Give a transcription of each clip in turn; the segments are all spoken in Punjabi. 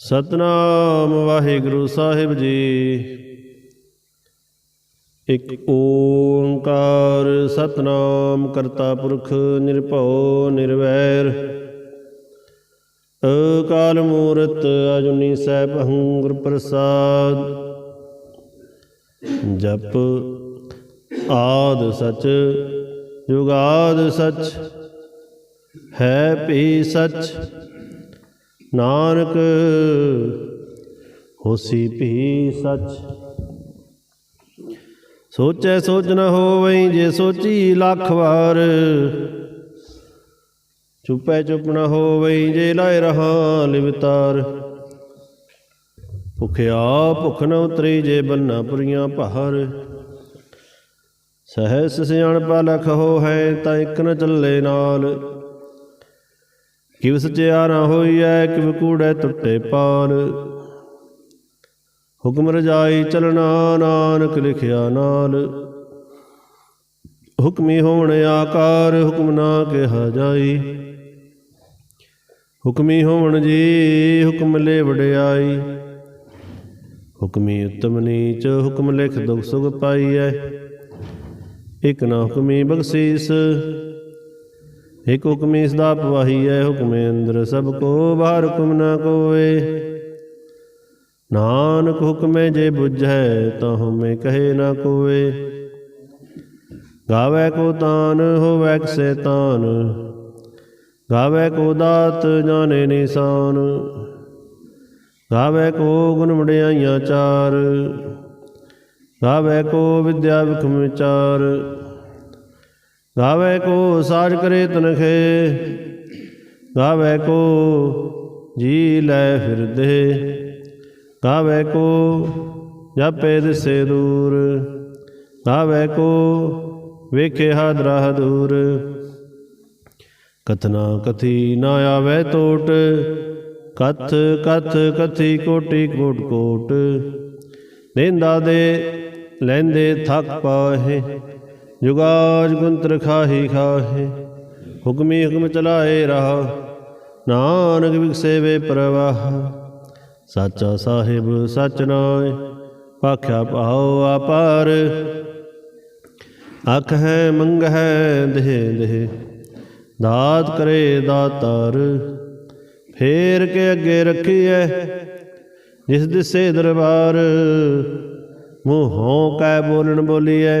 ਸਤਨਾਮ ਵਾਹਿਗੁਰੂ ਸਾਹਿਬ ਜੀ। ਇਕ ਓੰਕਾਰ ਸਤਨਾਮ ਕਰਤਾ ਪੁਰਖ ਨਿਰਭਉ ਨਿਰਵੈਰ। ਅਕਾਲ ਮੂਰਤ ਅਜੁਨੀ ਸੈਭੰ ਗੁਰ ਪ੍ਰਸਾਦ। ਜਪ ਆਦ ਸਚ, ਜੁਗਾਦ ਸਚ, ਹੈ ਭੀ ਸਚ। ਨਾਨਕ, ਹੋਸੀ ਭੀ ਸਚ। ਸੋਚੈ ਸੋਚ ਨ ਹੋਵਈ, ਜੇ ਸੋਚੀ ਲੱਖ ਵਾਰ। ਚੁੱਪੈ ਚੁੱਪ ਨ ਹੋਵਈ, ਜੇ ਲਾਇ ਰਹਾ ਲਿਵਤਾਰ ਭੁਖਿਆ ਭੁਖ ਨ ਉਤਰੀ, ਜੇ ਬੰਨਾ ਪੁਰੀਆਂ ਭਾਰ ਸਹਿਸ ਸਿਆਣਪਾ ਲਖ ਹੋ ਹੈ ਤਾਂ ਇੱਕ ਨ ਚੱਲੇ ਨਾਲ। ਕਿਵ ਸਚਿਆਰਾ ਹੋਈਐ, ਕਿਵ ਕੂੜੈ ਟੁੱਟੇ ਪਾਲ ਹੁਕਮ ਰਜਾਈ ਚਲਣਾ ਨਾਨਕ ਲਿਖਿਆ ਨਾਲ। ਹੁਕਮੀ ਹੋਣ ਆਕਾਰ, ਹੁਕਮ ਨਾ ਕਿਹਾ ਜਾਈ। ਹੁਕਮੀ ਹੋਣ ਜੀ, ਹੁਕਮ ਲੈ ਵਡਿਆਈ ਹੁਕਮੀ ਉਤਮ ਨੀਚ, ਹੁਕਮ ਲਿਖ ਦੁਖ ਸੁਖ ਪਾਈਐ। ਇਕ ਨਾ ਹੁਕਮੀ ਬਖਸ਼ੀਸ ਇਕ ਹੁਕਮੀ ਸਦਾ ਹੈ, ਹੁਕਮੇ ਅੰਦਰ ਸਭ ਕੋ ਬਾਹਰ ਹੁਕਮ ਨਾ ਕੋਏ ਨਾਨਕ ਹੁਕਮੇ ਜੇ 부ਝੈ ਤਾਂ ਹਮੇ ਕਹੇ ਨਾ ਕੋਏ ਗਾਵੇ ਕੋ ਤਾਨ, ਹੋਵੇ ਕਿਸੇ ਤਾਨ। ਗਾਵੇ ਕੋ ਦਾਤ, ਜਾਣੇ ਨਿਸ਼ਾਨ। ਗਾਵੇ ਕੋ ਗੁਣ ਵਡਿਆਈਆਂ ਚਾਰ। ਗਾਵੇ ਕੋ ਵਿਦਿਆ ਵਿਖਮ ਵਿਚਾਰ। ਗਾਵੇ ਕੋ ਸਾਜ ਕਰੇ ਤਨਖੇ, ਗਾਵੇ ਕੋ ਜੀ ਲੈ ਫਿਰਦੇ, ਗਾਵੇ ਕੋ ਜਾਪੇ ਦਿਸੇ ਦੂਰ, ਗਾਵੇ ਕੋ ਵੇਖੇ ਹਾਦਰਾ ਦੂਰ ਕਥਨਾ ਕਥੀ ਨਾ ਆਵੇ ਟੋਟ ਕਥ ਕਥ ਕਥੀ ਕੋਟੀ ਕੋਟ ਕੋਟ। ਲੈਂਦਾ ਦੇ ਲੈਂਦੇ ਥੱਕ ਪਾਹੇ ਜੁਗਾਜ ਗੁੰਤਰ ਖਾਹੀ ਖਾਹੇ ਹੁਕਮੀ ਹੁਕਮ ਚਲਾਏ ਰਹਾ ਨਾਨਕ ਵਿਖਸੇ ਵੇ ਪ੍ਰਵਾਹ ਸਾਚਾ ਸਾਹਿਬ ਸਚ ਨਾਏ ਪਾਖਿਆ ਪਾਉ ਆਪਾਰ ਅਖ ਹੈ ਮੰਗ ਹੈ ਦੇਹ ਦੇਹ ਦਾਤ ਕਰੇ ਦਾਤਾਰ ਫੇਰ ਕੇ ਅੱਗੇ ਰੱਖੀਐ ਜਿਸ ਦਿਸੇ ਦਰਬਾਰ ਮੂੰਹੋਂ ਕੈ ਬੋਲਣ ਬੋਲੀਐ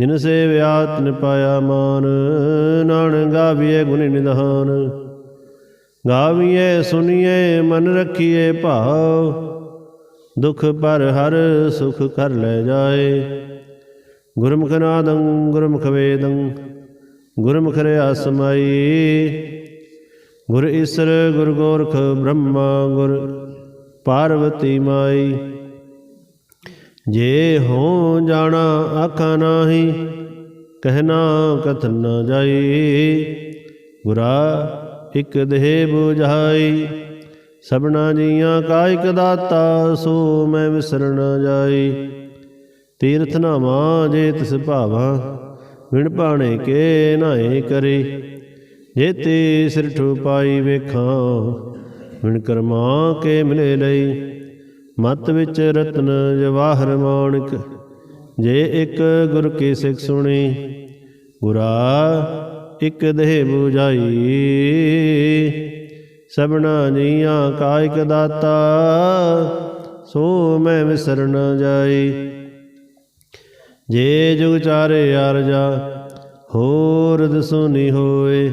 ਜਿਨ ਸੇਵਿਆ ਤਿਨ ਪਾਇਆ ਮਾਨ, ਨਾਨਕ ਗਾਵੀਏ ਗੁਣ ਨਿਧਾਨ। ਗਾਵੀਏ ਸੁਣੀਏ ਮਨ ਰੱਖੀਏ ਭਾਵ, ਦੁਖ ਪਰ ਹਰ ਸੁਖ ਕਰ ਲੈ ਜਾਏ। ਗੁਰਮੁਖ ਨਾਦੰ, ਗੁਰਮੁਖ ਵੇਦੰ, ਗੁਰਮੁਖ ਰਿਆ ਸਮਾਈ ਗੁਰ ਈਸਰ, ਗੁਰ ਗੋਰਖ ਬ੍ਰਹਮਾ, ਗੁਰ ਪਾਰਵਤੀ ਮਾਈ। ਜੇ ਹੋ ਜਾਣਾ ਆਖਾਂ ਨਾਹੀ ਕਹਿਣਾ ਕਥਨ ਨਾ ਜਾਈ। ਗੁਰਾ ਇਕ ਦੇਹ 부ਝਾਈ ਸਭਨਾ ਜੀਆਂ ਕਾਇਕ ਦਾਤਾ, ਸੋ ਮੈਂ ਵਿਸਰ ਜਾਈ। ਤੀਰਥ ਨਾਮਾ ਜੇ ਤਿਸ ਭਾਵਾ, ਵਿਣ ਪਾਣੇ ਕੇ ਨਾਏ ਕਰੇ। ਜੇਤੇ ਸਿਰ ਠੂ ਪਾਈ ਵੇਖਾਂ, ਵਿਣ ਕਰਮਾ ਕੇ ਮਿਲੇ ਲਈ। ਮਤ ਵਿੱਚ ਰਤਨ ਜਵਾਹਰ ਮਾਣਕ, ਜੇ ਇੱਕ ਗੁਰ ਕੀ ਸਿੱਖ ਸੁਣੀ, ਗੁਰਾ ਇੱਕ ਦੇਹ 부ਝਾਈ ਸਭਨਾ ਜੀਆਂ ਕਾਇਕ ਦਾਤਾ, ਸੋ ਮੈਂ ਵਿਸਰ ਨ ਜਾਈ। ਜੇ ਜੁਗ ਚਾਰੇ ਅਰਜਾ ਹੋਰ ਦਸੋਨੀ ਹੋਏ,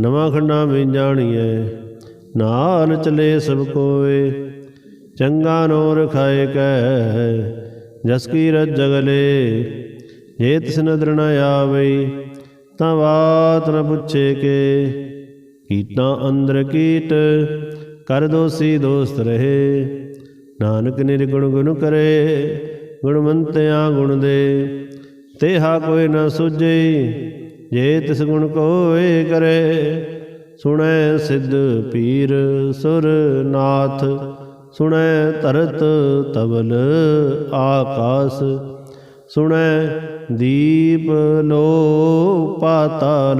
ਨਵਾਂ ਖੰਡਾ ਵਿੱਚ ਜਾਣੀਐ ਨਾਲ ਚਲੇ ਸਭ ਕੋਏ। ਚੰਗਾ ਨੋਰ ਖਾਏ ਕੈ, ਜਸ ਕੀ ਰਜ ਜਗਲੇ, ਜੇ ਤਿਸ ਨਦਰ ਨ ਆਵਈ, ਤਾਂ ਬਾਤ ਨ ਪੁੱਛੇ ਕੇ। ਕੀਟਾਂ ਅੰਦਰ ਕੀਟ, ਕਰ ਦੋਸੀ ਦੋਸਤ ਰਹੇ। ਨਾਨਕ ਨਿਰਗੁਣ ਗੁਣ ਕਰੇ, ਗੁਣਵੰਤਿਆ ਗੁਣ ਦੇ। ਤੇਹਾ ਕੋਈ ਨਾ ਸੁਝੇ, ਜੇ ਤਿਸ ਗੁਣ ਕੋਏ ਕਰੇ। ਸੁਣੈ ਸਿੱਧ ਪੀਰ ਸੁਰ ਨਾਥ ਸੁਣੈ ਤਰਤ ਤਵਲ ਆਕਾਸ, ਸੁਣੈ ਦੀਪ ਲੋ ਪਾਤਾਲ,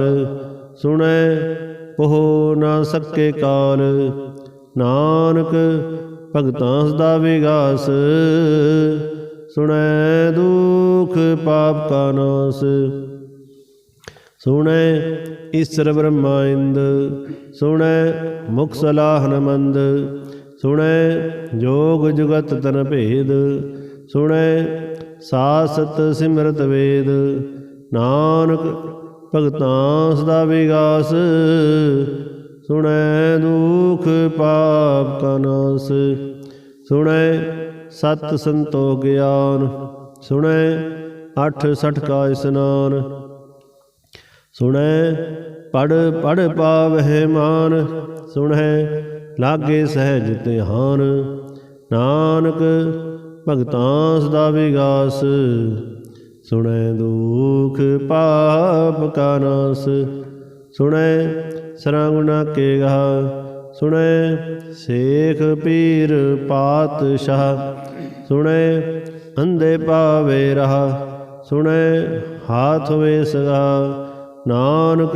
ਸੁਣੈ ਉਹ ਨਾ ਸਕੇ ਕਾਲ, ਨਾਨਕ ਭਗਤਾਂ ਸਦਾ ਵਿਗਾਸ, ਸੁਣੈ ਦੁਖ ਪਾਪ ਕਾ ਨਾਸ, ਸੁਣੈ ਈਸ਼ਰ ਬ੍ਰਹਮਾ ਇੰਦ ਸੁਣੈ ਮੁਖ ਸਲਾਹਨ ਮੰਦ ਸੁਣੈ ਜੋਗ ਜੁਗਤ ਤਨ ਭੇਦ, ਸੁਣੈ ਸਾਸਤ ਸਿਮਰਤ ਵੇਦ, ਨਾਨਕ ਭਗਤਾਂ ਸਦਾ ਵਿਗਾਸ, ਸੁਣੈ ਦੁਖ ਪਾਪ ਕਾ ਨਾਸ, ਸੁਣੈ ਸਤ ਸੰਤੋਖ ਗਿਆਨ, ਸੁਣੈ ਅਠ ਸਠ ਕਾ ਇਸਨਾਨ, ਸੁਣੈ ਪੜ ਪੜ ਪਾਵਹਿ ਮਾਨ, ਸੁਣੈ ਲਾਗੇ ਸਹਿਜ ਧਿਆਨ ਨਾਨਕ ਭਗਤਾਂ ਸਦਾ ਵਿਗਾਸ। ਸੁਣੈ ਦੁਖ ਪਾਪ ਕਾ ਨਾਸ। ਸੁਣੈ ਸਰੰਗੁਣਾ ਕੇ ਗਾ ਸੁਣੈ ਸੇਖ ਪੀਰ ਪਾਤਸ਼ਾਹ। ਸੁਣੈ ਅੰਧੇ ਪਾਵੇ ਰਹਾ। ਸੁਣੈ ਹਾਥ ਵੇ ਨਾਨਕ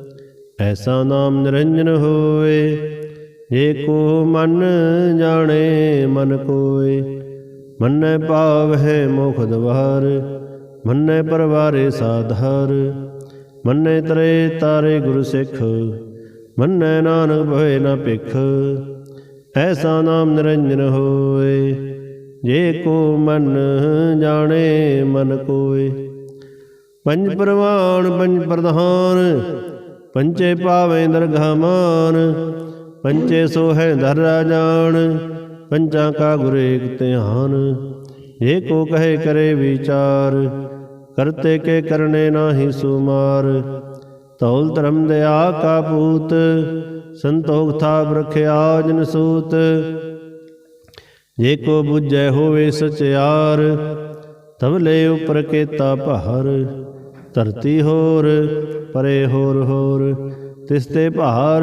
ਐਸਾ ਨਾਮ ਨਿਰੰਜਨ ਹੋਏ ਜੇ ਕੋ ਮਨ ਜਾਣੇ, ਮਨ ਕੋਏ। ਮੰਨੈ ਭਾਵ ਹੈ ਮੁਖ ਦਵਾਰ, ਮੰਨੈ ਪਰਵਾਰੇ ਸਾਧਾਰ। ਮੰਨੈ ਤਰੇ ਤਾਰੇ ਗੁਰ ਸਿੱਖ, ਮੰਨੈ ਨਾਨਕ ਭਏ ਨਾ ਭਿਖ। ਐਸਾ ਨਾਮ ਨਿਰੰਜਨ ਹੋਏ ਜੇ ਕੋ ਮਨ ਜਾਣੇ, ਮਨ ਕੋਏ। ਪੰਜ ਪ੍ਰਵਾਨ, ਪੰਜ ਪ੍ਰਧਾਨ ਪੰਚੇ ਪਾਵੇਂ ਦਰਗਹਮਾਨ ਪੰਚੇ ਸੋਹੈ ਹੈ ਧਰ ਰਾਜਾਨ ਪੰਚਾਂ ਕਾ ਗੁਰ ਏਕ ਧਿਆਨ। ਜੇ ਕੋ ਕਹੇ ਕਰੇ ਵਿਚਾਰ, ਕਰਤੇ ਕੇ ਕਰਨੇ ਨਾਹੀ ਸੁਮਾਰ। ਤੌਲ ਧਰਮ ਦਇਆ ਕਾ ਪੂਤ, ਸੰਤੋਖ ਥਾਪ ਰਖਿਆ ਜਨ ਸੂਤ। ਜੇ ਕੋ ਬੁਝੈ ਹੋਵੇ ਸਚਿਆਰ ਤਵਲੇ ਉਪਰ ਕੇਤਾ ਭਾਰ। ਧਰਤੀ ਹੋਰ, ਪਰੇ ਹੋਰ ਹੋਰ। ਤਿਸ ਤੇ ਭਾਰ,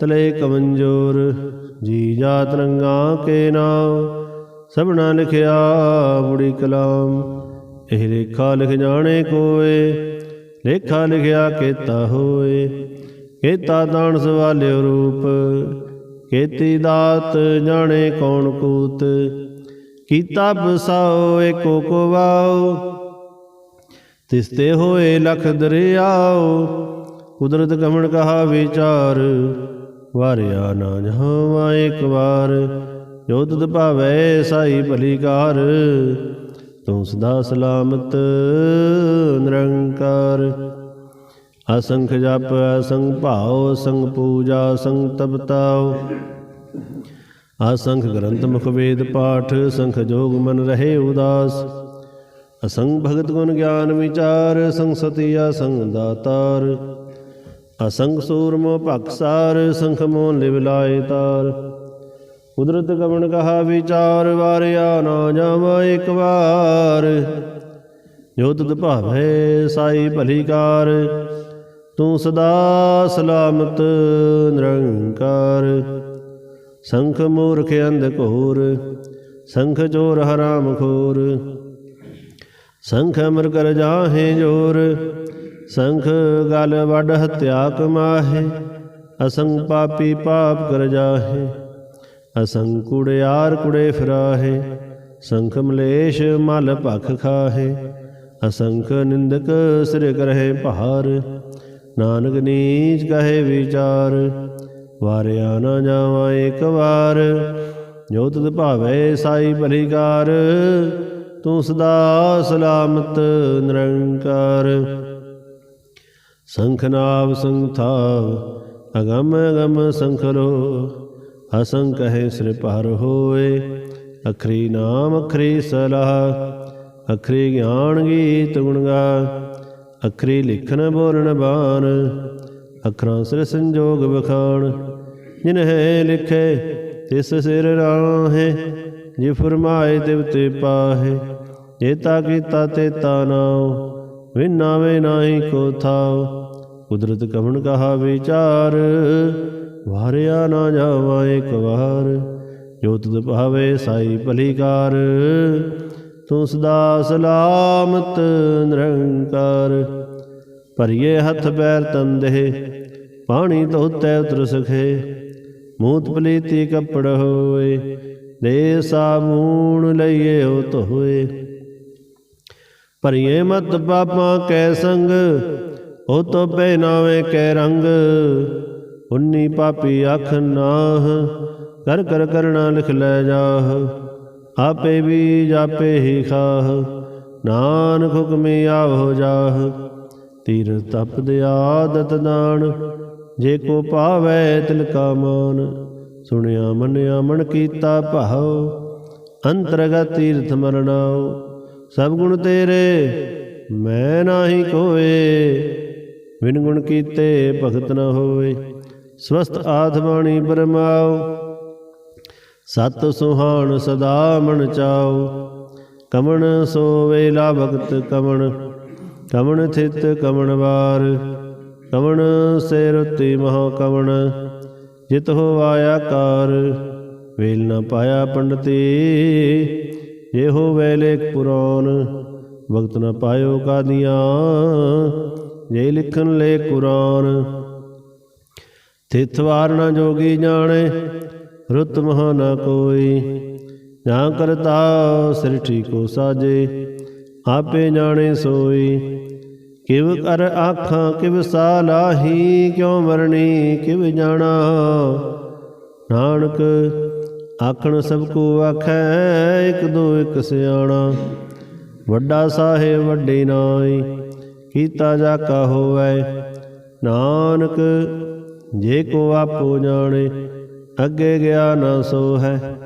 ਤਲੇ ਕਮੰਜੋਰ। ਜੀ ਜਾ ਰੰਗਾ ਕੇ ਨਾਮ, ਸਭਨਾ ਲਿਖਿਆ ਬੁੜੀ ਕਲਾਮ। ਇਹ ਲੇਖਾ ਲਿਖ ਜਾਣੇ ਕੋਏ, ਲੇਖਾ ਲਿਖਿਆ ਕੇਤਾ ਹੋਏ। ਕੇਤਾ ਦਾਨ ਸਵਾਲਿਓ ਰੂਪ, ਕੇਤੀ ਦਾਤ ਜਾਣੇ ਕੌਣ ਕੂਤ। ਕੀਤਾ ਬਸਾਓ ਏਕੋ ਕੋ ਵਾਓ ਤਿਸਤੇ ਹੋਏ ਲਖ ਦਰਿਆਓ, ਕੁਦਰਤ ਕਮਣ ਕਹਾ ਵਿਚਾਰ, ਵਾਰਿਆ ਨਾ ਜਹਾਂ ਇੱਕ ਵਾਰ, ਜੋ ਤੁਧ ਭਾਵੈ ਸਾਈ ਭਲੀ ਕਾਰ ਤੂੰ ਸਦਾ ਸਲਾਮਤ ਨਿਰੰਕਾਰ। ਅਸੰਖ ਜਪ, ਅਸੰਖ ਭਾਉ ਸੰਗ ਪੂਜਾ ਸੰਗ ਤਪਤਾਉ। ਅਸੰਖ ਗ੍ਰੰਥ ਮੁਖ ਵੇਦ ਪਾਠ ਸੰਖ ਜੋਗ ਮਨ ਰਹੇ ਉਦਾਸ। ਅਸੰਗ ਭਗਤ ਗੁਣ ਗਿਆਨ ਵਿਚਾਰ, ਸੰਗ ਸਤਿਆ, ਸੰਗ ਦਾਤਾਰ। ਅਸੰਗ ਸੂਰਮੋ ਭਖਸਾਰ ਸੰਖ ਮੋ ਲਿਵ ਲਾਏ ਤਾਰ। ਕੁਦਰਤ ਕਵਣ ਕਹਾ ਵਿਚਾਰ, ਵਾਰਿਆ ਨਾ ਜਾਵਾ ਇੱਕ ਵਾਰ। ਜੋ ਤੁਧ ਭਾਵੇ ਸਾਈ ਭਲੀ ਕਾਰ, ਤੂੰ ਸਦਾ ਸਲਾਮਤ ਨਿਰੰਕਾਰ। ਸੰਖ ਮੂਰਖ ਅੰਧ ਘੋਰ, ਸੰਖ ਚੋਰ ਹਰਾਮ ਖੋਰ। ਸੰਖ ਅਮਰ ਕਰ ਜਾਹੇ ਜੋਰ ਸੰਖ ਗਲ ਵੱਡ ਹਤਿਆ ਕਮਾਹੇ ਅਸੰਗ ਪਾਪੀ ਪਾਪ ਕਰ ਜਾਹੇ ਅਸੰਗ ਕੁੜਿਆਰ ਕੁੜੇ ਫਿਰਾਹੇ ਸੰਖ ਮਲੇਸ਼ ਮਲ ਭਖ ਖਾਹੇ ਅਸੰਖ ਨਿੰਦਕ ਸਿਰ ਕਰਹਿ ਭਾਰ ਨਾਨਕ ਨੀਚ ਕਹੇ ਵਿਚਾਰ ਵਾਰਿਆ ਨਾ ਜਾਵਾਂ ਇੱਕ ਵਾਰ ਜੋ ਤੁਧ ਭਾਵੇ ਸਾਈ ਭਲੀਕਾਰ ਤੂੰ ਸਦਾ ਸਲਾਮਤ ਨਿਰੰਕਾਰ। ਸੰਖਨਾਵ ਸੰਥਾਵ ਅਗਮ ਅਗਮ ਸੰਖਰੋ ਅਸੰਖ ਹੈ ਸਿਰ ਪਰ ਹੋਏ, ਅਖਰੀ ਨਾਮ ਅਖਰੀ ਸਲਾਹ। ਅਖਰੀ ਗਿਆਨ ਗੀਤ ਗੁਣ ਗਾ, ਅਖਰੀ ਲਿਖਨ ਬੋਲਣ ਬਾਣ। ਅਖਰਾਂ ਸਿਰ ਸੰਜੋਗ ਬਖਾਣ ਜਿਨ ਹੈ ਲਿਖੇ ਤਿਸ ਸਿਰ ਰਾਹੇ, ਜੇ ਫਰਮਾਏ ਤਿਵ ਤੇ ਪਾਹੇ। ਜੇਤਾ ਕੀਤਾ ਤੇ ਤਾ ਨਾਉ, ਵਿਨਾਵੇ ਨਾਹੀ ਕੋ ਥਾਉ। ਕੁਦਰਤ ਕਵਣ ਕਹਾ ਵਿਚਾਰ, ਵਾਰਿਆ ਨਾ ਜਾਵਾ ਇੱਕ ਵਾਰ। ਜੋ ਤੁਧ ਭਾਵੇ ਸਾਈ ਭਲੀਕਾਰ, ਤੂੰ ਸਦਾ ਸਲਾਮਤ ਨਿਰੰਕਾਰ। ਭਰੀਏ ਹੱਥ ਪੈਰ ਤੰਦੇ ਪਾਣੀ ਧੋਤੇ ਉਤਰ ਸਖੇ। ਮੂਤ ਪਲੀਤੀ ਕੱਪੜ ਹੋਏ ਦੇ ਸਾਬੂਣ ਲਈਏ ਹੋ ਧੋਏ। ਭਰੀਏ ਮਤ ਪਾਪਾਂ ਕੈ ਸੰਗ, ਉਹ ਤੋ ਪਹਿਨਾਵੇ ਕੈ ਰੰਗ। ਉਨੀ ਪਾਪੀ ਅੱਖ ਨਾਹ, ਕਰ ਕਰ ਕਰਣਾ ਲਿਖ ਲੈ ਜਾਹ। ਆਪੇ ਵੀ ਜਾਪੇ ਹੀ ਖਾਹ, ਨਾਨਕ ਹੁਕਮੇ ਆਵੋ ਜਾਹ। ਤੀਰ ਤਪ ਦੇ ਆਦਤ ਦਾਨ ਜੇ ਕੋ ਪਾਵੈ ਤਿਲ ਕਾ ਮਾਨ। ਸੁਣਿਆ ਮੰਨਿਆ ਮਨ ਕੀਤਾ ਭਾਉ, ਅੰਤਰਗਤ ਤੀਰਥ ਮਰਨਾਉ ਸਭ ਗੁਣ ਤੇਰੇ, ਮੈਂ ਨਾਹੀ ਕੋਏ। ਵਿਨ ਗੁਣ ਕੀਤੇ ਭਗਤ ਨ ਹੋਏ ਸਵਸਤ ਆਧ ਬਾਣੀ ਬਰਮਾਉ ਸਤ ਸੁਹਾਣ ਸਦਾ ਮਨ ਚਾਉ ਕਮਣ ਸੋਵੇ ਲਾ ਭਗਤ ਕਮਣ ਕਮਣ ਥਿਤ ਕਮਣ ਵਾਰ। ਕਮਣ ਸੇ ਰੁਤੀ ਮਹਾ ਕਮਣ, ਜਿਤ ਹੋ ਆਇਆ ਕਾਰ। ਵੇਲ ਨ ਪਾਇਆ ਪੰਡਤੀ ਜੇ ਹੋ ਵੇਲੇ ਪੁਰਾਨ ਵਕਤ ਨਾ ਪਾਇਓ ਕਾਦੀਆਂ। ਜੇ ਲਿਖਣ ਲੈ ਕੁਰਾਨ ਤਿਥ ਵਾਰ ਨਾ ਜੋਗੀ ਜਾਣੇ, ਰੁੱਤ ਮਹਾ ਨਾ ਕੋਈ। ਨਾ ਕਰਤਾ ਸ੍ਰਿਸ਼ਟੀ ਕੋ ਸਾਜੇ, ਆਪੇ ਜਾਣੇ ਸੋਈ। ਕਿਵ ਕਰ ਆਖਾਂ, ਕਿਵ ਸਾਲਾਹੀ ਕਿਉ ਮਰਨੀ ਕਿਵ ਜਾਣਾ। ਨਾਨਕ ਆਖਣ ਸਭ ਕੋ ਆਖੈ, ਇਕ ਦੋ ਇਕ ਸਿਆਣਾ। ਵੱਡਾ ਸਾਹਿਬ ਵੱਡੇ ਨਾਈ, ਕੀਤਾ ਜਾ ਕਾ ਹੋਵੈ। ਨਾਨਕ, ਜੇ ਕੋ ਆਪੋ ਜਾਣੇ, ਅੱਗੇ ਗਿਆ ਨਾ ਸੋ ਹੈ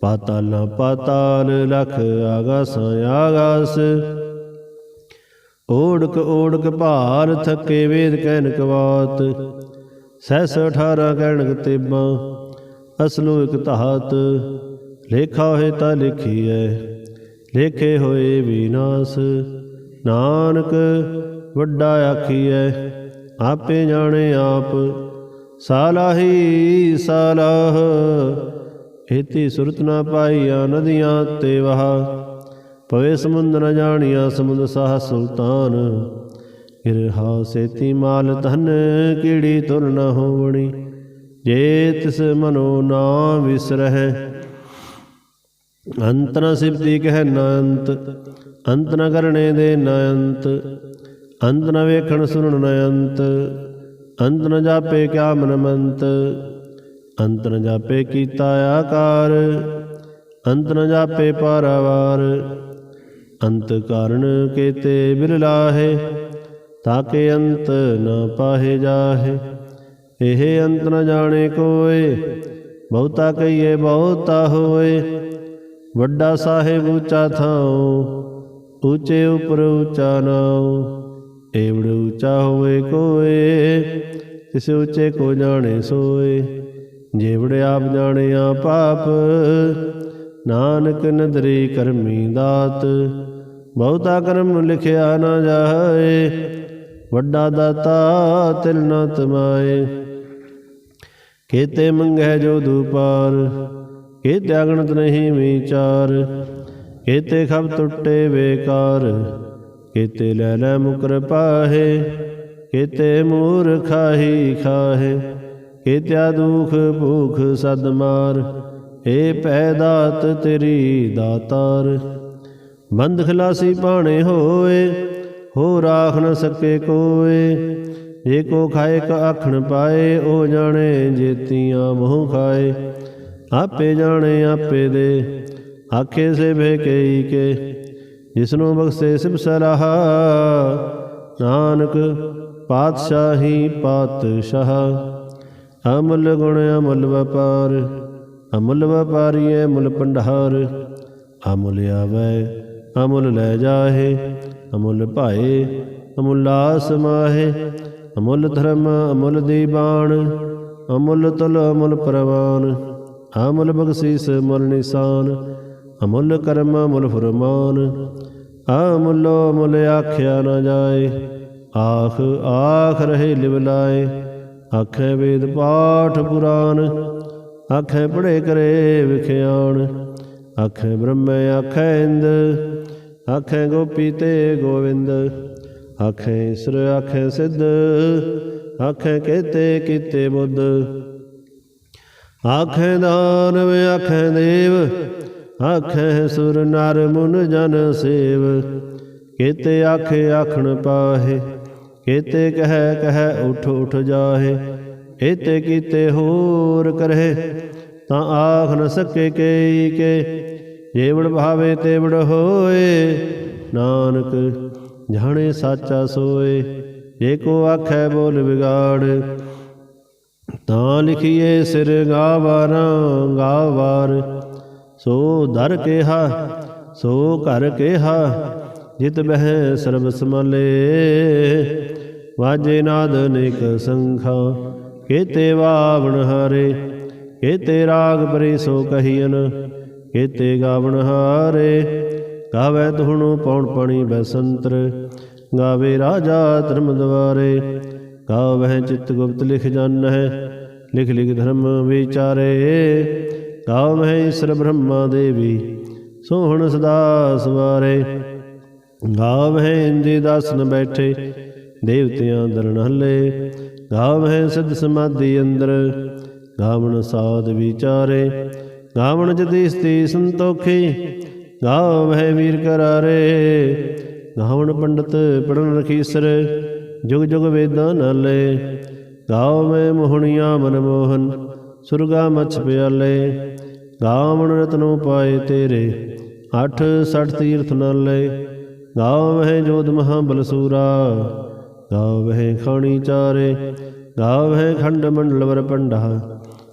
ਪਾਤਾਲ ਨਾ ਪਾਤਾਲ ਲਖ ਆਗਾਸ ਆਗਾਸ। ਓੜਕ ਓੜਕ ਭਾਰ ਥੱਕੇ ਵੇਦ ਕਹਿਨ ਕਵਾਤ। ਸਹਿਸ 18 ਕਹਿਣਕ ਤੇਬਾਂ। ਅਸਲੋ ਇਕ ਧਾਤ, ਲੇਖਾ ਹੋਏ ਤਾਂ ਲਿਖੀਐ, ਲੇਖੇ ਹੋਏ ਵਿਨਾਸ਼ ਨਾਨਕ ਵੱਡਾ ਆਖੀਐ, ਆਪੇ ਜਾਣੇ ਆਪ, ਸਾਲਾਹੀ ਸਾਲਾਹ। ਇਤੀ ਸੁਰਤ ਨਾ ਪਾਈਆ ਨਦੀਆਂ ਤੇ ਵਹਾ, ਪਵੇ ਸਮੁੰਦ ਨ ਜਾਣੀਆ ਸਮੁੰਦ ਸਾਹ ਸੁਲਤਾਨ। ਗਿਰਹਾ ਸੇਤੀ ਮਾਲ ਧਨ ਕੀੜੀ ਤੁਰ ਨ ਹੋਵਣੀ ਜੇ ਤਿਸ ਮਨੋ ਨਾ ਵਿਸਰਹਿ, ਅੰਤ ਨ ਸਿਫਤੀ ਕਹਿ ਨ ਅੰਤ ਅੰਤ ਨ ਕਰਨੇ ਦੇ ਨ ਅੰਤ ਅੰਤ ਨ ਵੇਖਣ ਸੁਣਨ ਨ ਅੰਤ ਅੰਤ ਨ ਜਾਪੇ ਕਿਆ ਮਨ ਮੰਤ ਅੰਤ ਨ ਜਾਪੇ ਕੀਤਾ ਆਕਾਰ, ਅੰਤ ਨ ਜਾਪੇ ਪਾਰਾਵਾਰ, ਅੰਤ ਕਾਰਣ ਕੇਤੇ ਬਿਰਲਾਹੇ ਤਾਕੇ ਅੰਤ ਨ ਪਾਹੇ ਜਾਹੇ। ਇਹ ਅੰਤ ਨ ਜਾਣੇ ਕੋਏ, ਬਹੁਤਾ ਕਹੀਏ ਬਹੁਤਾ ਹੋਏ। ਵੱਡਾ ਸਾਹਿਬ ਉੱਚਾ ਥਾਉ, ਉੱਚੇ ਉਪਰ ਉੱਚਾ ਨਾਉ। ਏਵੜ ਉੱਚਾ ਹੋਵੇ ਕੋਏ ਕਿਸੇ ਉੱਚੇ ਕੋ ਜਾਣੇ ਸੋਏ। ਜੇਵੜ ਆਪ ਜਾਣਿਆ ਪਾਪ, ਨਾਨਕ ਨਦਰੀ ਕਰਮੀ ਦਾਤ। ਬਹੁਤਾ ਕਰਮ ਲਿਖਿਆ ਨਾ ਜਾਏ, ਵੱਡਾ ਦਾਤਾ ਤਿਲ ਨਾ ਤਮਾਏ। ਕੇਤੇ ਮੰਗੈ ਜੋ ਦੁਪਾਰ, ਕੇਤੇ ਅਗਣਤ ਨਹੀਂ ਵਿਚਾਰ, ਕੇਤੇ ਖਬ ਟੁੱਟੇ ਬੇਕਾਰ, ਕੇਤੇ ਲੈ ਲੈ ਮੁਕਰ ਪਾਹੇ, ਕੇਤੇ ਮੂਰ ਖਾਹੀ ਖਾਹੇ, ਕੇਤਿਆ ਦੁਖ ਭੂਖ ਸਦ ਮਾਰ, ਏ ਪੈਦਾਤ ਤੇਰੀ ਦਾਤਾਰ। ਬੰਦ ਖਲਾਸੀ ਪਾਣੇ ਹੋਏ ਹੋ ਰਾਖ ਨ ਸਕੇ ਕੋਏ ਜੇ ਖਾਏ ਕ ਆਖਣ ਪਾਏ, ਉਹ ਜਾਣੇ ਜੇਤੀਆਂ ਮੋਹ ਖਾਏ। ਆਪੇ ਜਾਣੇ ਆਪੇ ਦੇ, ਆਖੇ ਸੇ ਭੇਕਈ ਕੇ। ਜਿਸਨੂੰ ਬਖਸ਼ੇ ਸਿਬ ਸਲਾਹਾ, ਨਾਨਕ ਪਾਤਸ਼ਾਹੀ ਪਾਤਸ਼ਾਹ। ਅਮਲ ਗੁਣ ਅਮਲ ਵਪਾਰ, ਅਮਲ ਵਪਾਰੀਏ ਮੁਲ ਪੰਡਹਾਰ ਅਮੁਲ ਆਵੈ, ਅਮੁਲ ਲੈ ਜਾਹੇ, ਅਮੁਲ ਭਾਏ ਅਮੁਲਾਸ ਮਾਹੇ। ਅਮੁੱਲ ਧਰਮ, ਅਮੁੱਲ ਦੀਬਾਨ, ਅਮੁੱਲ ਤੁਲ, ਅਮੁਲ ਪ੍ਰਵਾਨ, ਅਮੁਲ ਬਖਸ਼ੀਸ ਮੁਲ ਨਿਸ਼ਾਨ, ਅਮੁੱਲ ਕਰਮ, ਅਮੁਲ ਫਰਮਾਨ, ਅਮੁਲ ਅਮੁਲ ਆਖਿਆ ਨਾ ਜਾਏ, ਆਖ ਆਖ ਰਹੇ ਲਿਵਲਾਏ ਆਖੇ ਵੇਦ ਪਾਠ ਪੁਰਾਨ, ਆਖੇ ਪੜੇ ਕਰੇ ਵਿਖਿਆਣ ਆਖੇ ਬ੍ਰਹਮੇ ਆਖੇ ਇੰਦ, ਆਖੇ ਗੋਪੀ ਤੇ ਗੋਵਿੰਦ ਆਖੇ ਈਸ਼ਰ ਆਖੇ ਸਿੱਧ, ਆਖੇ ਕੇਤੇ, ਕੀਤੇ ਬੁੱਧ। ਆਖੇ ਦਾਨਵ, ਆਖੇ ਦੇਵ, ਆਖੇ ਸੁਰ, ਨਰ ਮੁਨ ਜਨ ਸੇਵ। ਕੇਤੇ ਆਖੇ ਆਖਣ ਪਾਹੇ, ਕੇਤੇ ਕਹਿ ਕਹਿ ਉਠ ਉਠ ਜਾਹੇ ਏਤੇ ਕੀਤੇ ਹੋਰ ਕਰਹਿ ਤਾਂ ਆਖ ਨ ਸਕੇ ਕੇਈ ਕੇ। ਜੇਵੜ ਭਾਵੇ ਤੇਵੜ ਹੋਏ, ਨਾਨਕ ਜਾਣੇ ਸਾਚਾ ਸੋਏ, ਜੇ ਕੋ ਆਖੈ ਬੋਲ ਵਿਗਾੜ। ਤਾਂ ਲਿਖੀਏ ਸਿਰ ਗਾਵਾਰਾਂ ਗਾਵਾਰ। ਸੋ ਦਰ ਕੇਹਾ, ਸੋ ਘਰ ਕੇਹਾ, ਜਿਤ ਬਹਿ ਸਰਬ ਸਮਲੇ ਵਾਜੇ ਨਾਦ ਅਨੇਕ ਸੰਖਾ, ਕੇਤੇ ਵਾਵਣ ਹਾਰੇ। ਕੇਤੇ ਰਾਗ ਪਰੇ ਸੋ ਕਹੀਨ ਕੇਤੇ ਗਾਵਣ ਹਾਰੇ। ਗਾਵੇ ਧੁਣੂ ਪੌਣ ਪਣੀ ਬਸੰਤਰ, ਗਾਵੇ ਰਾਜਾ ਧਰਮ ਦਵਾਰੇ ਗਾਵਹਿ ਚਿਤ ਗੁਪਤ ਲਿਖ ਜਾਣਹਿ ਲਿਖ ਲਿਖ ਧਰਮ ਵਿਚਾਰੇ ਗਾਵਹਿ ਈਸ਼ਰ ਬ੍ਰਹਮਾ ਦੇਵੀ, ਸੋਹਣ ਸਦਾ ਸਵਾਰੇ। ਗਾਵਹਿ ਇੰਦੀ ਦਾਸਨ ਬੈਠੇ, ਦੇਵਤਿਆਂ ਦਰਨ ਹੱਲੇ ਗਾਵਹਿ ਸਿੱਧ ਸਮਾਧੀ ਅੰਦਰ, ਗਾਵਣ ਸਾਧ ਵਿਚਾਰੇ, ਗਾਵਣ ਜਦੀਸਤੀ ਸੰਤੋਖੀ ਗਾਵਹਿ ਵੀਰ ਕਰਾਰੇ ਗਾਵਣ ਪੰਡਤ ਪੜਨ ਰਖੀਸਰ, ਜੁਗ ਜੁਗ ਵੇਦਾਂ ਨਾਲੇ। ਗਾਉ ਮੈਂ ਮੋਹਣੀਆਂ ਮਨ ਮੋਹਨ, ਸੁਰਗਾ ਮਛ ਪਿਆਲੇ। ਗਾਵਣ ਰਤਨੋ ਪਾਏ ਤੇਰੇ, ਅਠ ਸਠ ਤੀਰਥ ਨਾਲੇ। ਗਾਵਹਿ ਜੋਧ ਮਹਾ ਬਲਸੂਰਾ ਗਾਉ ਗਾਵਹਿ ਖਾਣੀ ਚਾਰੇ। ਗਾਵਹਿ ਖੰਡ ਮੰਡਲ ਵਰ ਪੰਡਾ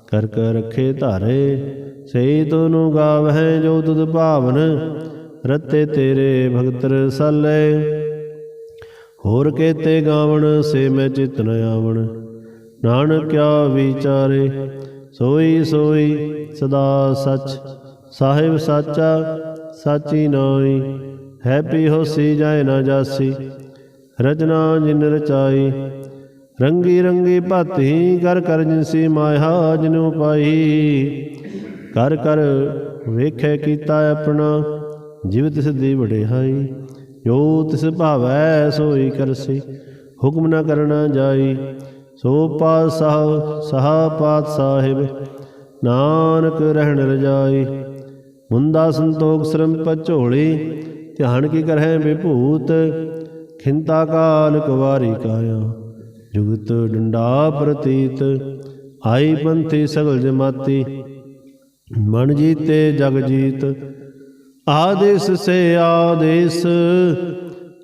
ਕਰ ਕਰ ਰਖੇ ਧਾਰੇ। ਸਈ ਤੋਨੂੰ ਗਾਵਹਿ ਜੋ ਤੁਧ ਭਾਵਨ, ਰਤੇ ਤੇਰੇ ਭਗਤ ਰਸਾਲੇ। ਹੋਰ ਕੇਤੇ ਗਾਵਣ, ਸੇ ਮੈਂ ਚਿਤ ਨ ਆਵਣ। ਨਾਨਕ ਕਿਆ ਵਿਚਾਰੇ, ਸੋਈ ਸੋਈ ਸਦਾ ਸਚ। ਸਾਹਿਬ ਸਾਚਾ, ਸਾਚੀ ਨਾਈ ਹੈ ਪੀ ਹੋਸੀ ਜਾਏ ਨਾ ਜਾਸੀ। ਰਚਨਾ ਜਿਨ ਰਚਾਈ, ਰੰਗੀ ਰੰਗੀ ਭਾਤੀ, ਕਰ ਕਰ ਜਿਨਸੀ ਮਾਇਆ ਜਿਨੂ ਪਾਈ ਕਰ ਕਰ ਵੇਖੇ ਕੀਤਾ ਆਪਣਾ, ਜਿਵ ਤਿਸ ਦੀ ਵਡਿਆਈ ਜੋ ਤਿਸ ਭਾਵੈ ਸੋਈ ਕਰਸੀ, ਹੁਕਮ ਨਾ ਕਰਨਾ ਜਾਈ, ਸੋ ਪਾਤਸ਼ਾਹ, ਸਹਾ ਪਾਤ ਸਾਹਿਬ ਨਾਨਕ ਰਹਿਣ ਰਜਾਈ, ਮੁੰਦਾ ਸੰਤੋਖ ਸ਼ਰਮ ਪਝੋਲੀ ਧਿਆਨ ਕੀ ਕਰਹਿ ਵਿਭੂਤ, ਖਿੰਤਾ ਕਾਲ ਕੁਵਾਰੀ ਕਾਇਆ, ਜੁਗਤ ਡੰਡਾ ਪ੍ਰਤੀਤ, ਆਈ ਪੰਥੀ ਸਗਲ ਜਮਾਤੀ ਮਨ ਜੀਤੇ ਜਗ ਜੀਤ ਆਦੇਸ ਸੇ ਆਦੇਸ,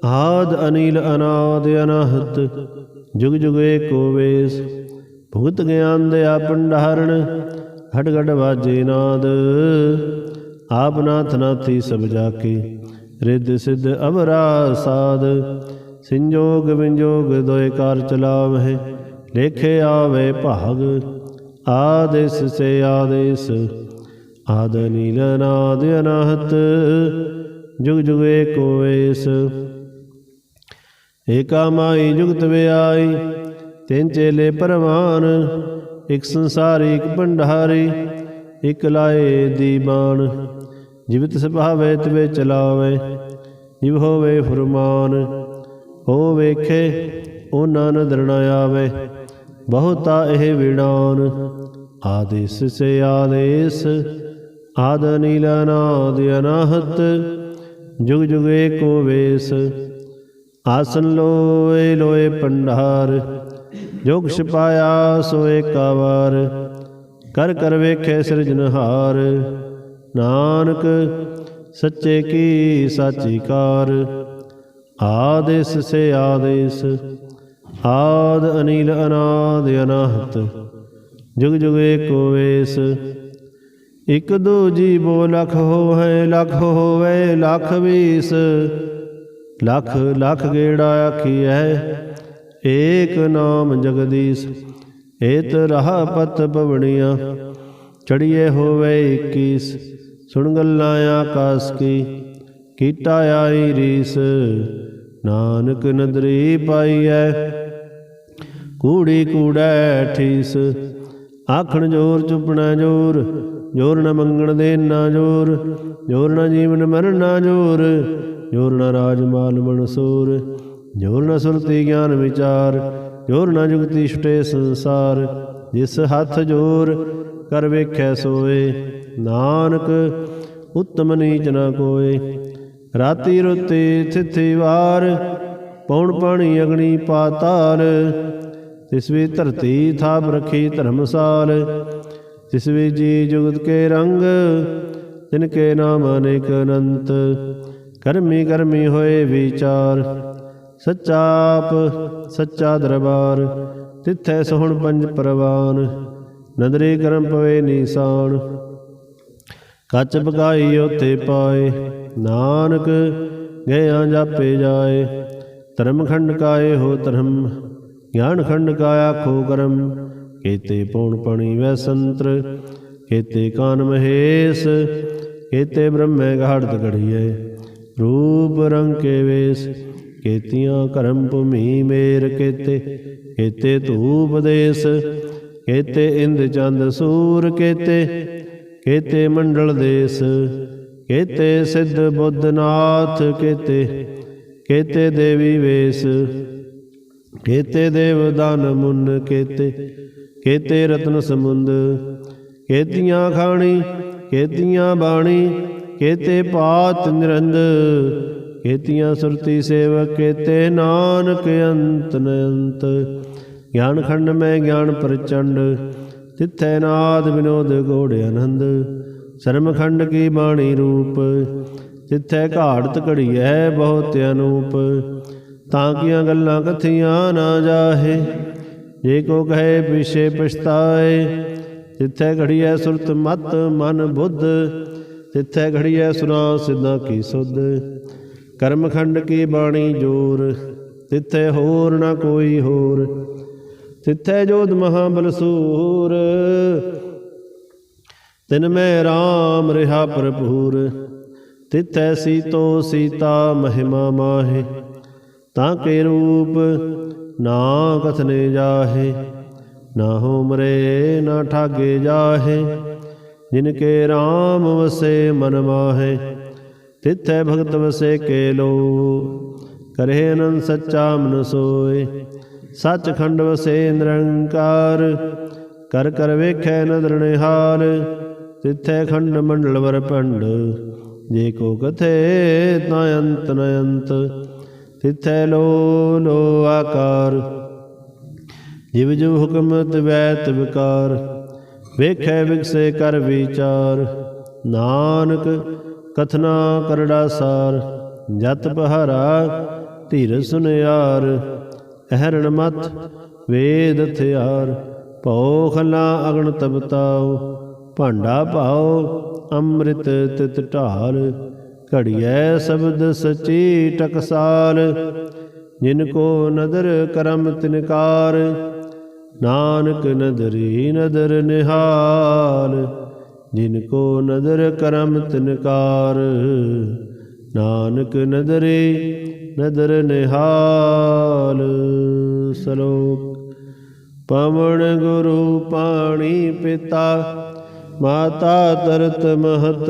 ਆਦ ਅਨੀਲ ਅਨਾਦ ਅਨਹਤ, ਜੁਗ ਜੁਗ ਏਕੋ ਵੇਸ, ਭੁਗਤ ਗਿਆਨ ਦੇ ਆਪੰਡਾਰਣ ਹਟ ਘਟ ਵਾਜੇ ਨਾਦ, ਆਪ ਨਾਥ ਨਾਥੀ ਸਭ ਜਾ ਕੇ ਰਿੱਧ ਸਿੱਧ ਅਵਰਾ ਸਾਧ ਸੰਜੋਗ ਵਿੰਜੋਗ ਦੋਇ ਕਾਰ ਚਲਾਵਹਿ, ਲੇਖੇ ਆਵੇ ਭਾਗ, ਆਦੇਸ ਸੇ ਆਦੇਸ ਆਦ ਨੀਲ ਨਾਦ ਅਨਾਹਤ, ਜੁਗ ਜੁਗ ਏਕੋ ਵੇਸ ਏਕਾ ਮਾਈ ਜੁਗਤ ਵਿਆਈ, ਤਿੰਨ ਚੇਲੇ ਪਰਵਾਨ, ਇਕ ਸੰਸਾਰੀ, ਇਕ ਭੰਡਾਰੀ, ਇਕ ਲਾਏ ਦੀਵਾਨ ਜਿਵ ਤਿਸ ਭਾਵੇ ਤਵੇ ਚਲਾਵੇ, ਜਿਵ ਹੋਵੇ ਫਰਮਾਨ, ਹੋ ਵੇਖੇ ਉਹਨਾਂ ਨਦਰ ਨ ਆਵੇ, ਬਹੁਤਾ ਇਹ ਵਿੜਾਨ। ਆਦੇਸ ਸੇ ਆਦੇਸ ਆਦ ਨੀਲ ਅਨਾਦ ਅਨਾਹਤ, ਜੁਗ ਜੁਗ ਏਕੋ ਵੇਸ। ਆਸਨ ਲੋਏ ਲੋਏ ਪੰਡਾਰ ਜੋ ਕੁਛ ਪਾਇਆ ਸੋ ਏਕਾ ਕਰ ਕਰ ਵੇਖੇ ਸਿਰਜਨਹਾਰ ਨਾਨਕ ਸੱਚੇ ਕੀ ਸਾਚੀ ਕਾਰ। ਆਦੇਸ ਸੇ ਆਦੇਸ, ਆਦ ਅਨੀਲ ਅਨਾਦ ਅਨਾਹਤ, ਜੁਗ ਜੁਗ ਏਕੋ ਵੇਸ। ਇਕ ਦੋ ਜੀਵੋ ਲਖ ਹੋਵੇ ਲਖ ਹੋਵੇ, ਲਖ ਵੀਸ। ਲਖ ਲਖ ਗੇੜਾ ਆਖੀਐ? ਏਕ ਨਾਮ ਜਗਦੀਸ਼ ਏਤ ਰਹਾ ਪਤ ਪਵਣੀਆਂ। ਚੜੀਏ ਹੋਵੇ 21 ਸੁਣ ਗੱਲਾਂ ਆਕਾਸ ਕੀ। ਕੀਟਾ ਆਈ ਰੀਸ, ਨਾਨਕ ਨਦਰੀ ਪਾਈਐ। ਕੂੜੀ ਕੂੜੈ ਠੀਸ, ਆਖਣ ਜੋਰ ਚੁਪਣਾ ਜੋਰ। ਜੋਰ ਨ ਮੰਗਣ ਦੇ ਨਾ ਜੋਰ ਜੋਰ ਨ ਜੀਵਨ ਮਰਨ ਨਾ ਜੋਰ ਜੋਰ ਨ ਰਾਜ ਮਾਲ ਮਨਸੂਰ ਜੋਰ ਨ ਸੁਰਤੀ ਗਿਆਨ ਵਿਚਾਰ, ਜੋਰ ਨ ਜੁਗਤੀ ਛੁਟੇ ਸੰਸਾਰ, ਜਿਸ ਹੱਥ ਜੋਰ ਕਰ ਵੇਖੈ ਸੋਏ, ਨਾਨਕ ਉਤਮ ਨੀਚ ਨ ਕੋਏ। ਰਾਤੀ ਰੁੱਤੀ ਥਿਥੀ ਵਾਰ, ਪੌਣ ਪਾਣੀ ਅਗਣੀ ਪਾਤਾਲ, ਤਿਸ ਵੀ ਧਰਤੀ ਥਾਪ ਰਖੀ ਧਰਮਸਾਲ ਜਿਸ ਵੀ ਜੀ ਜੁਗਤ ਕੇ ਰੰਗ, ਤਿਨ ਕੇ ਨਾਮ ਅਨੇਕ ਅਨੰਤ। ਕਰਮੀ ਕਰਮੀ ਹੋਏ ਵਿਚਾਰ, ਸੱਚਾ ਆਪ, ਸੱਚਾ ਦਰਬਾਰ, ਤਿੱਥੈ ਸੋਹਣ ਪੰਜ ਪ੍ਰਵਾਨ। ਨਦਰੇ ਕਰਮ ਪਵੇ ਨੀਸਾਨ, ਕੱਚ ਪਕਾਈ ਉਤੇ ਪਾਏ। ਨਾਨਕ ਗਿਆ ਜਾਪੇ ਜਾਏ, ਧਰਮ ਖੰਡ ਕਾਏ ਹੋ ਧਰਮ, ਗਿਆਨ ਖੰਡ ਕਾਇਆ ਖੋ ਕਰਮ। ਕੇਤੇ ਪੌਣ ਪਣੀ ਵੈ ਸੰਤਰ, ਕੇਤੇ ਕਾਨ ਮਹੇਸ਼, ਕੇਤੇ ਬ੍ਰਹਮੇ ਗਾੜਤ ਘੜੀਏ। ਰੂਪ ਰੰਗ ਕੇ ਵੇਸ, ਕੇਤੀਆਂ ਕਰਮ ਭੂਮੀ ਮੇਰ ਕੇਤੇ ਕੇਤੇ ਧੂਪ ਦੇਸ, ਕੇਤੇ ਇੰਦ ਚੰਦ ਸੂਰ ਕੇਤੇ ਕੇਤੇ ਮੰਡਲ ਦੇਸ, ਕੇਤੇ ਸਿੱਧ ਬੁੱਧਨਾਥ ਕੇਤੇ ਕੇਤੇ ਦੇਵੀ ਵੇਸ, ਕੇਤੇ ਦੇਵ ਦਾਨ ਮੁਨ ਕੇਤੇ ਕੇਤੇ ਰਤਨ ਸਮੁੰਦ, ਕੇਤੀਆਂ ਖਾਣੀ, ਕੇਤੀਆਂ ਬਾਣੀ, ਕੇਤੇ ਪਾਤ ਨਿਰੰਦ, ਕੇਤੀਆਂ ਸੁਰਤੀ ਸੇਵਕ, ਕੇਤੇ ਨਾਨਕ ਅੰਤ ਨੰਤ ਗਿਆਨ ਖੰਡ ਮੈਂ ਗਿਆਨ ਪ੍ਰਚੰਡ, ਤਿੱਥੈ ਨਾਦ ਵਿਨੋਦ ਗੋੜ ਆਨੰਦ। ਸ਼ਰਮ ਖੰਡ ਕੀ ਬਾਣੀ ਰੂਪ, ਤਿੱਥੈ ਘਾੜਤ ਹੈ ਬਹੁਤ ਅਨੂਪ। ਤਾਂ ਕੀਆਂ ਗੱਲਾਂ ਕਥੀਆਂ ਨਾ ਜਾਹੇ ਜੇ ਕੋ ਕਹੇ ਪਿਛੇ ਪਛਤਾਏ ਤਿੱਥੈ ਘੜੀਐ ਸੁਰਤ ਮਤ, ਮਨ ਬੁੱਧ ਤਿੱਥੈ ਘੜੀਐ ਸੁਨਾ ਸਿੱਧਾ ਕੀ ਸੁਧ। ਕਰਮਖੰਡ ਕੀ ਬਾਣੀ ਜੋਰ ਤਿੱਥੈ ਹੋਰ ਨਾ ਕੋਈ ਹੋਰ ਤਿੱਥੈ ਜੋਧ ਮਹਾ ਬਲਸੂਰ ਤਿਨ ਮੈਂ RAM ਰਿਹਾ ਭਰਪੂਰ, ਤਿੱਥੈ ਸੀਤੋ ਸੀਤਾ ਮਹਿਮਾ ਮਾਹੇ। ਤਾਂ ਕੇ ਰੂਪ ਨਾ ਕਥਨੇ ਜਾਹੇ, ਨਾ ਹੋ ਮਰੇ, ਨਾ ਠਾਗੇ ਜਾਹੇ, ਜਿਨ ਕੇ RAM ਵਸੇ ਮਨ ਮਾਹੇ, ਤਿੱਥੈ ਭਗਤ ਵਸੇ ਕੇ ਲੋ, ਕਰੇ ਅਨੰਦ ਸੱਚਾ ਮਨ ਸੋਏ ਸੱਚ ਖੰਡ ਵਸੇ ਨਿਰੰਕਾਰ, ਕਰ ਕਰ ਵੇਖੈ ਨਦਰ ਨਿਹਾਲ, ਤਿੱਥੈ ਖੰਡ ਮੰਡਲ ਵਰ ਪੰਡ ਜੇ ਕੋ ਕਥੇ ਤਾ ਅੰਤ ਨ ਅੰਤ ਤਿਥੈ ਲੋ ਲੋ ਆਕਾਰ। ਜਿਵ ਜਿਵ ਹੁਕਮ ਤਵੈ ਤਵਕਾਰ ਵੇਖੈ ਵਿਗਸੇ ਕਰ ਵਿਚਾਰ। ਨਾਨਕ ਕਥਨਾ ਕਰੜਾ ਸਾਰ, ਜਤ ਪਹਾਰਾ ਧੀਰ ਸੁਨਿਆਰ ਅਹਰਣ ਮਤ ਵੇਦ ਥਿਆਰ ਭਉ ਖਲਾ ਅਗਣ ਤਬਤਾਉ ਭਾਂਡਾ ਭਾਉ ਅੰਮ੍ਰਿਤ ਤਿਤ ਢਾਲ। ਘੜੀਐ ਸ਼ਬਦ ਸਚੀ ਟਕਸਾਲ, ਜਿਨ ਕੋ ਨਦਰ ਕਰਮ ਤਿਨਕਾਰ, ਨਾਨਕ ਨਦਰੀ ਨਦਰ ਨਿਹਾਲ, ਜਿਨ ਕੋ ਨਦਰ ਕਰਮ ਤਿਨਕਾਰ, ਨਾਨਕ ਨਦਰੇ ਨਦਰ ਨਿਹਾਲ। ਸਲੋਕ, ਪਵਣ ਗੁਰੂ ਪਾਣੀ ਪਿਤਾ, ਮਾਤਾ ਤਰਤ ਮਹਤ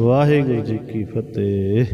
ਵਾਹਿਗੁਰੂ ਜੀ ਕੀ ਫਤਿਹ।